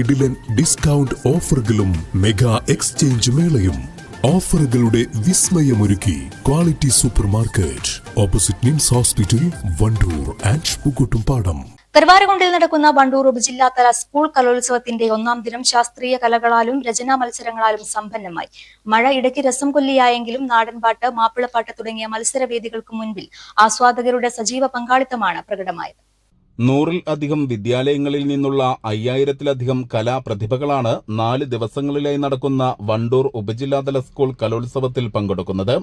കിടിലൻ ഡിസ്കൗണ്ട് ഓഫറുകളും mega exchange മേളയും. ഓഫറുകളുടെ വിസ്മയമൊരുക്കി quality super market opposite NIMS hospital Wandoor and Pookkottumpadam കരുവാരകുണ്ടിൽ നടക്കുന്ന വണ്ടൂർ ഉപജില്ലാതല സ്കൂൾ കലോത്സവത്തിന്റെ ഒന്നാം ദിനം ശാസ്ത്രീയ കലകളാലും രചനാ മത്സരങ്ങളാലും സമ്പന്നമായി. മഴ ഇടയ്ക്ക് രസം കൊല്ലിയായെങ്കിലും നാടൻപാട്ട് മാപ്പിളപ്പാട്ട് തുടങ്ങിയ മത്സരവേദികൾക്ക് മുൻപിൽ ആസ്വാദകരുടെ സജീവ പങ്കാളിത്തമാണ് പ്രകടമായത്. നൂറിൽ അധികം വിദ്യാലയങ്ങളിൽ നിന്നുള്ള അയ്യായിരത്തിലധികം കലാപ്രതിഭകളാണ് നാല് ദിവസങ്ങളിലായി നടക്കുന്ന വണ്ടൂർ ഉപജില്ലാതല സ്കൂൾ കലോത്സവത്തിൽ പങ്കെടുക്കുന്നത്.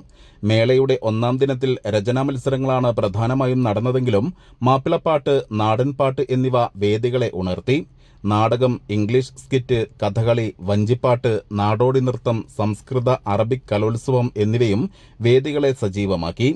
മേളയുടെ ഒന്നാം ദിനത്തിൽ രചനാ മത്സരങ്ങളാണ് പ്രധാനമായും നടന്നതെങ്കിലും മാപ്പിളപ്പാട്ട് നാടൻപാട്ട് എന്നിവ വേദികളെ ഉണർത്തി. നാടകം ഇംഗ്ലീഷ് സ്കിറ്റ് കഥകളി വഞ്ചിപ്പാട്ട് നാടോടി നൃത്തം സംസ്കൃത അറബിക് കലോത്സവം എന്നിവയും വേദികളെ സജീവമാക്കി.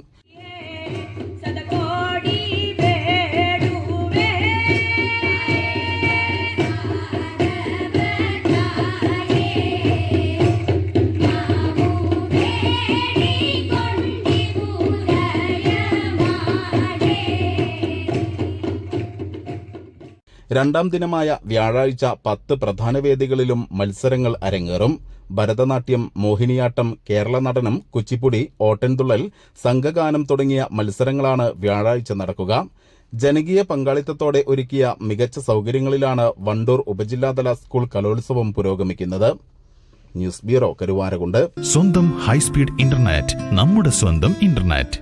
രണ്ടാം ദിനമായ വ്യാഴാഴ്ച പത്ത് പ്രധാന വേദികളിലും മത്സരങ്ങൾ അരങ്ങേറും. ഭരതനാട്യം മോഹിനിയാട്ടം കേരള നടനം കുച്ചിപ്പുടി ഓട്ടൻതുള്ളൽ സംഘഗാനം തുടങ്ങിയ മത്സരങ്ങളാണ് വ്യാഴാഴ്ച നടക്കുക. ജനകീയ പങ്കാളിത്തത്തോടെ ഒരുക്കിയ മികച്ച സൗകര്യങ്ങളിലാണ് വണ്ടൂർ ഉപജില്ലാതല സ്കൂൾ കലോത്സവം പുരോഗമിക്കുന്നത്. News bureau Karuvarakundu. സ്വന്തം ഹൈസ്പീഡ് ഇന്റർനെറ്റ് നമ്മുടെ സ്വന്തം ഇന്റർനെറ്റ്.